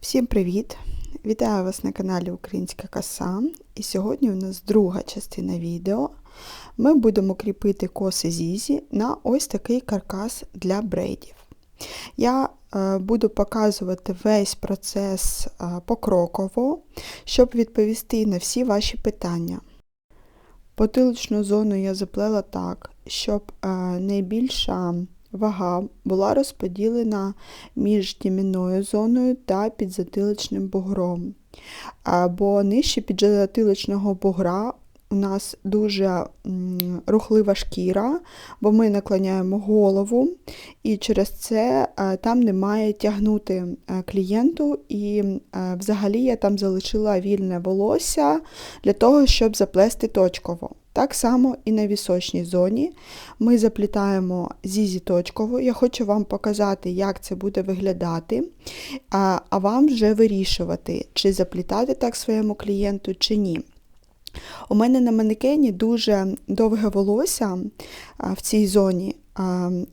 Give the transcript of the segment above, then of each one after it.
Всім привіт! Вітаю вас на каналі Українська Коса. І сьогодні у нас друга частина відео. Ми будемо кріпити коси Зізі на ось такий каркас для брейдів. Я е, буду показувати весь процес е, покроково, щоб відповісти на всі ваші питання. Потиличну зону я заплела так, щоб е, найбільша вага була розподілена між тімінною зоною та підзатиличним бугром. Бо нижче підзатиличного бугра у нас дуже рухлива шкіра, бо ми наклоняємо голову, і через це е, там немає тягнути е, клієнту, і е, взагалі я там залишила вільне волосся для того, щоб заплести точково. Так само і на вісочній зоні ми заплітаємо зізі точково. Я хочу вам показати, як це буде виглядати, а, а вам вже вирішувати, чи заплітати так своєму клієнту, чи ні. У мене на манекені дуже довге волосся в цій зоні.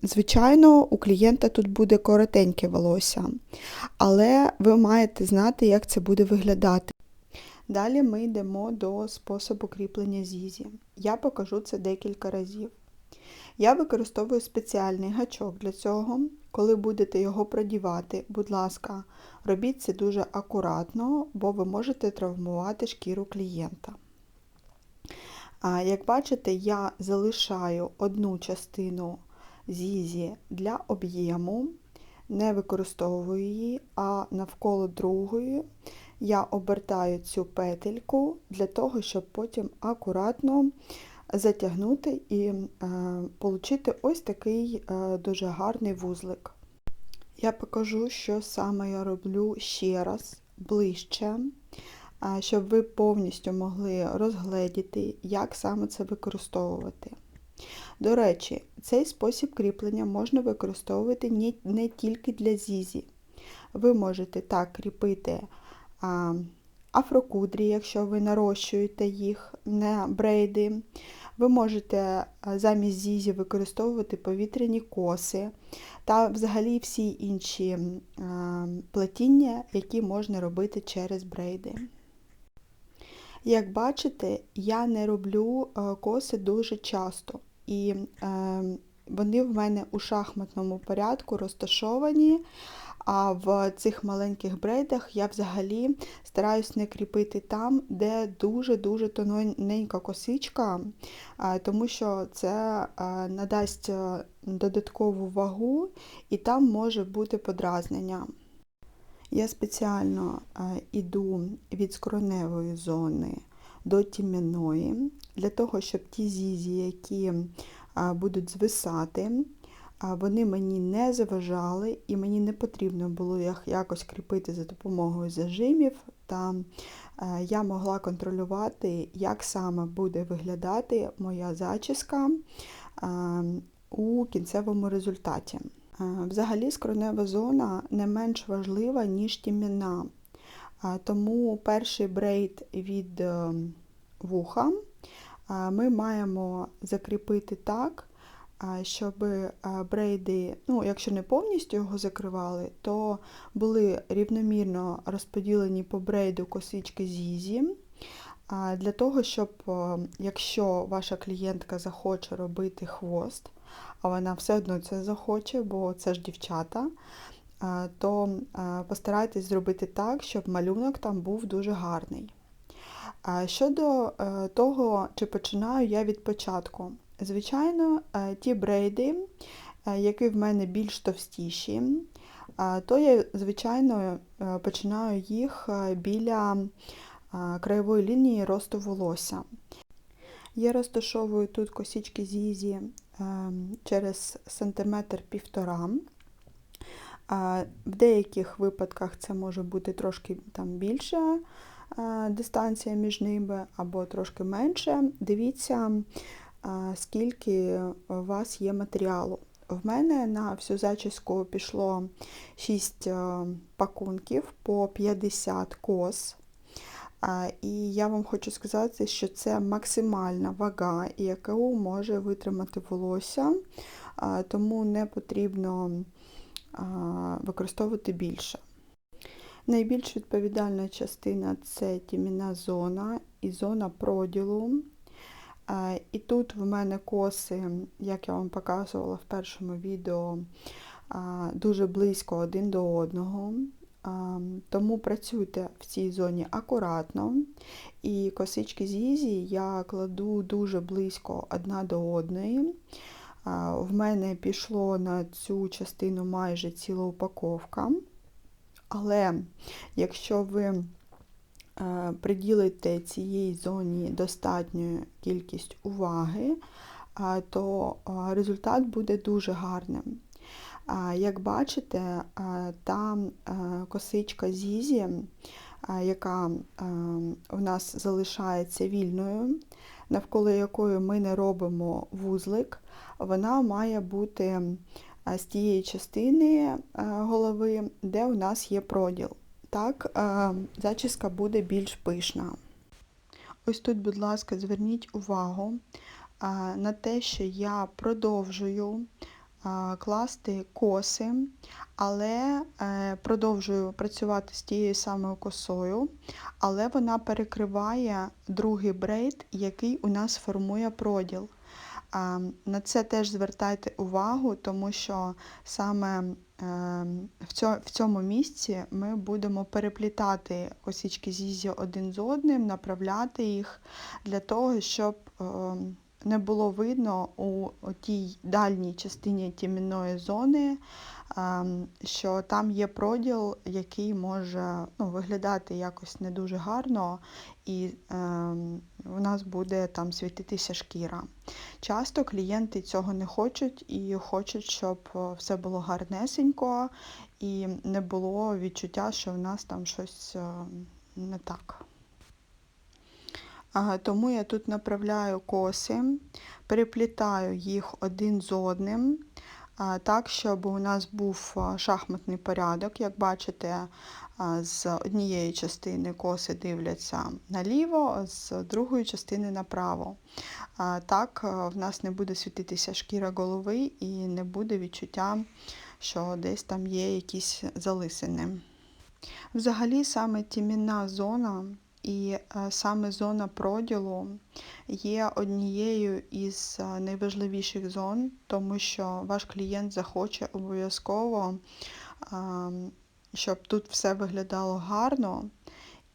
Звичайно, у клієнта тут буде коротеньке волосся, але ви маєте знати, як це буде виглядати. Далі ми йдемо до способу кріплення зізі. Я покажу це декілька разів. Я використовую спеціальний гачок для цього. Коли будете його продівати, будь ласка, робіть це дуже акуратно, бо ви можете травмувати шкіру клієнта. Як бачите, я залишаю одну частину зізі для об'єму, не використовую її, а навколо другої я обертаю цю петельку для того, щоб потім акуратно затягнути і е, отримати ось такий е, дуже гарний вузлик. Я покажу, що саме я роблю ще раз ближче, щоб ви повністю могли розгледіти, як саме це використовувати. До речі, цей спосіб кріплення можна використовувати не тільки для зізі. Ви можете так кріпити афрокудрі, якщо ви нарощуєте їх, не брейди. Ви можете замість зізі використовувати повітряні коси та взагалі всі інші плетіння, які можна робити через брейди. Як бачите, я не роблю коси дуже часто, і вони в мене у шахматному порядку розташовані. А в цих маленьких брейдах я взагалі стараюсь не кріпити там, де дуже-дуже тоненька косичка, тому що це надасть додаткову вагу і там може бути подразнення. Я спеціально йду від скроневої зони до тім'яної, для того, щоб ті зізі, які будуть звисати, вони мені не заважали, і мені не потрібно було їх якось кріпити за допомогою зажимів, та е, я могла контролювати, як саме буде виглядати моя зачіска е, у кінцевому результаті. Е, взагалі, скронева зона не менш важлива, ніж тім'яна. Тому перший брейд від вуха ми маємо закріпити так, щоб брейди, ну, якщо не повністю його закривали, то були рівномірно розподілені по брейду косички зізі. Для того, щоб якщо ваша клієнтка захоче робити хвост, а вона все одно це захоче, бо це ж дівчата, то постарайтесь зробити так, щоб малюнок там був дуже гарний. Щодо е, того, чи починаю я від початку. Звичайно, е, ті брейди, е, які в мене більш товстіші, то я, звичайно, починаю їх біля краєвої лінії росту волосся. Я розташовую тут косічки зізі через сантиметр півтора. В деяких випадках це може бути трошки там більше дистанція між ними або трошки менше. Дивіться, скільки у вас є матеріалу. В мене на всю зачіску пішло 6 пакунків по 50 кос. І я вам хочу сказати, що це максимальна вага, яку може витримати волосся тому не потрібно використовувати більше. Найбільш відповідальна частина це тіміна зона і зона проділу. І тут в мене коси, як я вам показувала в першому відео, дуже близько один до одного. Тому працюйте в цій зоні акуратно. І косички зізі я кладу дуже близько одна до одної. В мене пішло на цю частину майже ціла упаковка. Але якщо ви е, приділите цій зоні достатню кількість уваги, то результат буде дуже гарним. Як бачите, та косичка Зізі, яка у нас залишається вільною, навколо якої ми не робимо вузлик, вона має бути з тієї частини голови, де у нас є проділ. Так, зачіска буде більш пишна. Ось тут, будь ласка, зверніть увагу на те, що я продовжую класти коси, але е, продовжую працювати з тією самою косою, але вона перекриває другий брейд, який у нас формує проділ. На це теж звертайте увагу, тому що саме е, в цьому місці ми будемо переплітати косички зізі один з одним, направляти їх для того, щоб е, не було видно у тій дальній частині тімінної зони, е, що там є проділ, який може ну, виглядати якось не дуже гарно, і у нас буде там світитися шкіра. Часто клієнти цього не хочуть і хочуть, щоб е, все було гарнесенько і не було відчуття, що в нас там щось е, не так. Тому я тут направляю коси, переплітаю їх один з одним, так, щоб у нас був шахматний порядок. Як бачите, з однієї частини коси дивляться наліво, з другої частини направо. Так в нас не буде світитися шкіра голови і не буде відчуття, що десь там є якісь залисини. Взагалі, саме тімінна зона і е, саме зона проділу є однією із е, найважливіших зон, тому що ваш клієнт захоче обов'язково, щоб тут все виглядало гарно.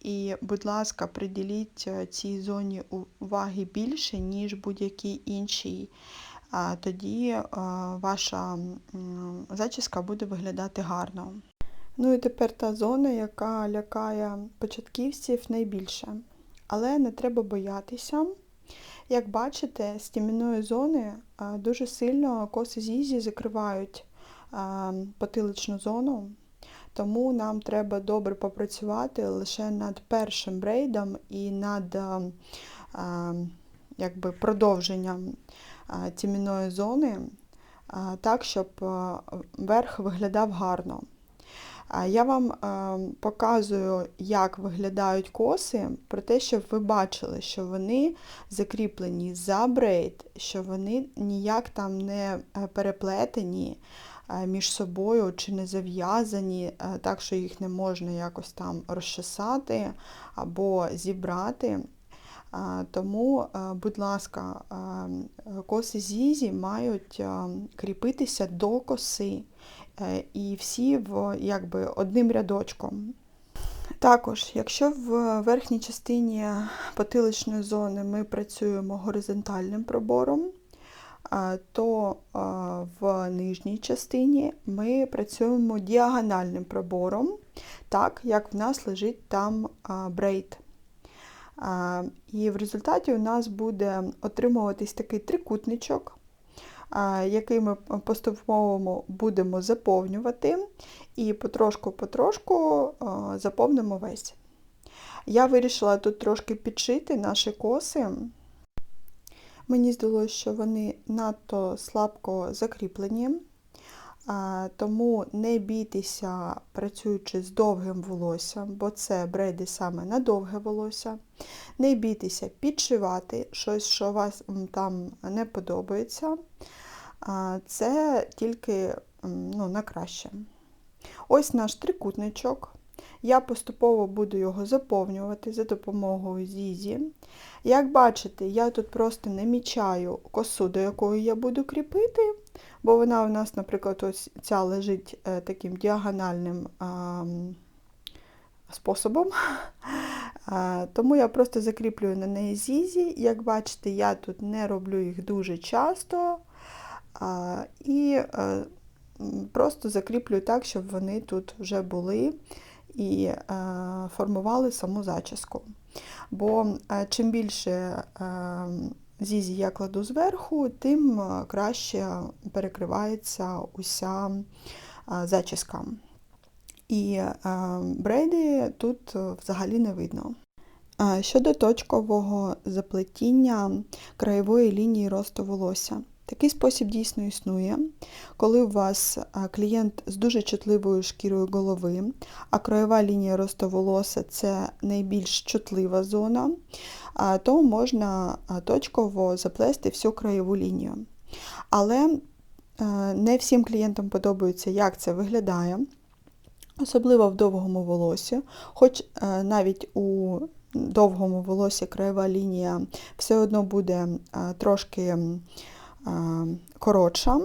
І, будь ласка, приділіть е, цій зоні уваги більше, ніж будь-якій іншій. Тоді е, ваша зачіска буде виглядати гарно. Ну і тепер та зона, яка лякає початківців найбільше. Але не треба боятися. Як бачите, з тім'яної зони дуже сильно коси зізі закривають потиличну зону, тому нам треба добре попрацювати лише над першим брейдом і над якби, продовженням а, тім'яної зони, так, щоб верх виглядав гарно. Я вам е, показую, як виглядають коси, про те, щоб ви бачили, що вони закріплені за брейд, що вони ніяк там не е, переплетені е, між собою чи не зав'язані, так що їх не можна якось там розчесати або зібрати. Тому, будь ласка, коси зізі мають кріпитися до коси. Е, і всі в якби одним рядочком. Також, якщо в верхній частині потиличної зони ми працюємо горизонтальним пробором, е, то е, в нижній частині ми працюємо діагональним пробором, так як в нас лежить там брейд. І в результаті у нас буде отримуватись такий трикутничок який ми поступово будемо заповнювати, і потрошку-потрошку заповнимо весь. Я вирішила тут трошки підшити наші коси. Мені здалося, що вони надто слабко закріплені, тому не бійтеся, працюючи з довгим волоссям, бо це брейди саме на довге волосся. Не бійтеся підшивати щось, що вас там не подобається. це тільки ну, на краще. Ось наш трикутничок. Я поступово буду його заповнювати за допомогою зізі. Як бачите, я тут просто намічаю косу, до якої я буду кріпити, бо вона у нас, наприклад, ось ця лежить е, таким діагональним способом. Тому я просто закріплюю на неї зізі. Як бачите, я тут не роблю їх дуже часто. І е, просто закріплюю так, щоб вони тут вже були і е, формували саму зачіску. Бо е, чим більше е, зізі я кладу зверху, тим краще перекривається уся зачіска. І брейди тут взагалі не видно. Щодо точкового заплетіння краєвої лінії росту волосся. Такий спосіб дійсно існує, коли у вас е, клієнт з дуже чутливою шкірою голови, а краєва лінія росту волосся це найбільш чутлива зона, то можна е, точково заплести всю краєву лінію. Але е, не всім клієнтам подобається, як це виглядає, особливо в довгому волосі, хоч навіть у довгому волосі краєва лінія все одно буде трошки коротша.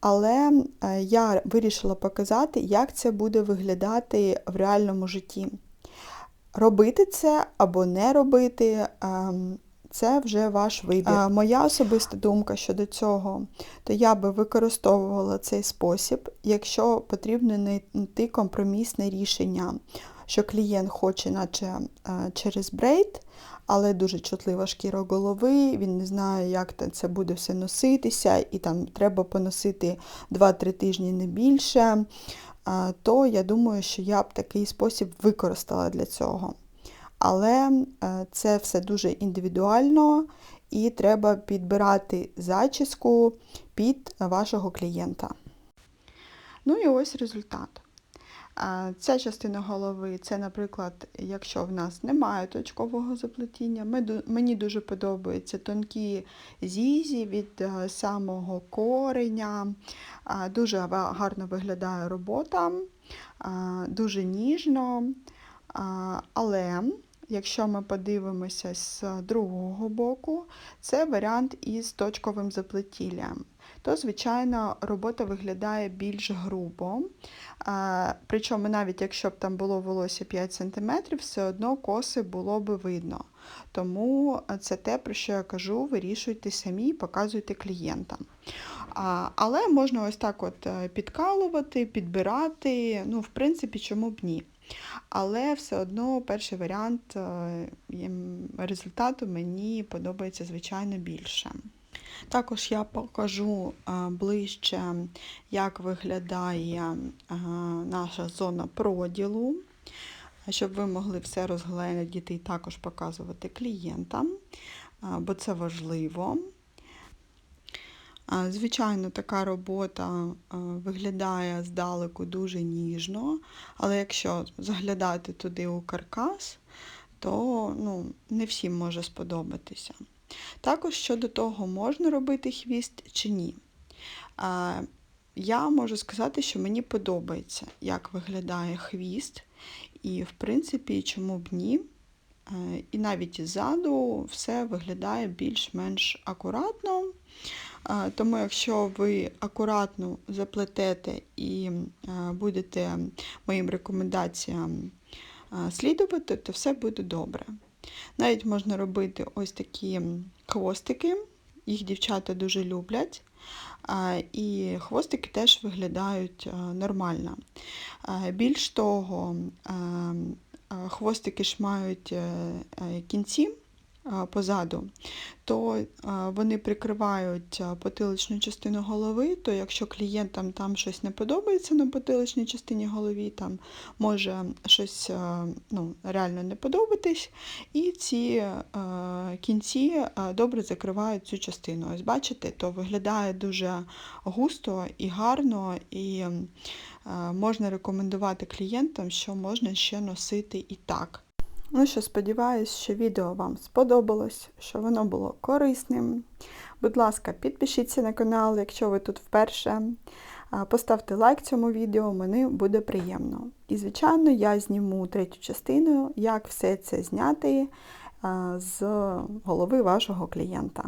Але е, я вирішила показати, як це буде виглядати в реальному житті. Робити це або не робити ем, це вже ваш вибір. Е, Моя особиста думка щодо цього, то я би використовувала цей спосіб, якщо потрібно знайти компромісне рішення, що клієнт хоче, наче е, через брейд, але дуже чутлива шкіра голови, він не знає, як це буде все носитися, і там треба поносити 2-3 тижні не більше, то я думаю, що я б такий спосіб використала для цього. Але е, це все дуже індивідуально і треба підбирати зачіску під вашого клієнта. Ну і ось результат. Ця частина голови, це, наприклад, якщо в нас немає точкового заплетіння, мені дуже подобаються тонкі зізі від е, самого кореня. Дуже гарно виглядає робота, дуже ніжно. Але якщо ми подивимося з другого боку, це варіант із точковим заплетіллям. То, звичайно, робота виглядає більш грубо. Причому навіть якщо б там було волосся 5 см, все одно коси було би видно. Тому це те, про що я кажу, вирішуйте самі показуйте клієнтам. Але можна ось так от е, підкалувати, підбирати, ну, в принципі, чому б ні. Але все одно перший варіант е, результату мені подобається, звичайно, більше. Також я покажу е, ближче, як виглядає е, наша зона проділу, щоб ви могли все розгледіти і також показувати клієнтам, е, бо це важливо. Звичайно, така робота виглядає здалеку дуже ніжно, але якщо заглядати туди у каркас, то ну, не всім може сподобатися. Також щодо того, можна робити хвіст чи ні. Я можу сказати, що мені подобається, як виглядає хвіст, і, в принципі, чому б ні. І навіть ззаду все виглядає більш-менш акуратно. Тому якщо ви акуратно заплетете і будете моїм рекомендаціям слідувати, то все буде добре. Навіть можна робити ось такі хвостики, їх дівчата дуже люблять. І хвостики теж виглядають нормально. Більш того, хвостики ж мають е, е, кінці позаду, то вони прикривають потиличну частину голови, то якщо клієнтам там щось не подобається на потиличній частині голові, там може щось ну, реально не подобатись, і ці кінці добре закривають цю частину. Ось бачите, то виглядає дуже густо і гарно, і можна рекомендувати клієнтам, що можна ще носити і так. Ну що, сподіваюсь, що відео вам сподобалось, що воно було корисним. Будь ласка, підпишіться на канал, якщо ви тут вперше. Поставте лайк цьому відео, мені буде приємно. І, звичайно, я зніму третю частину, як все це зняти з голови вашого клієнта.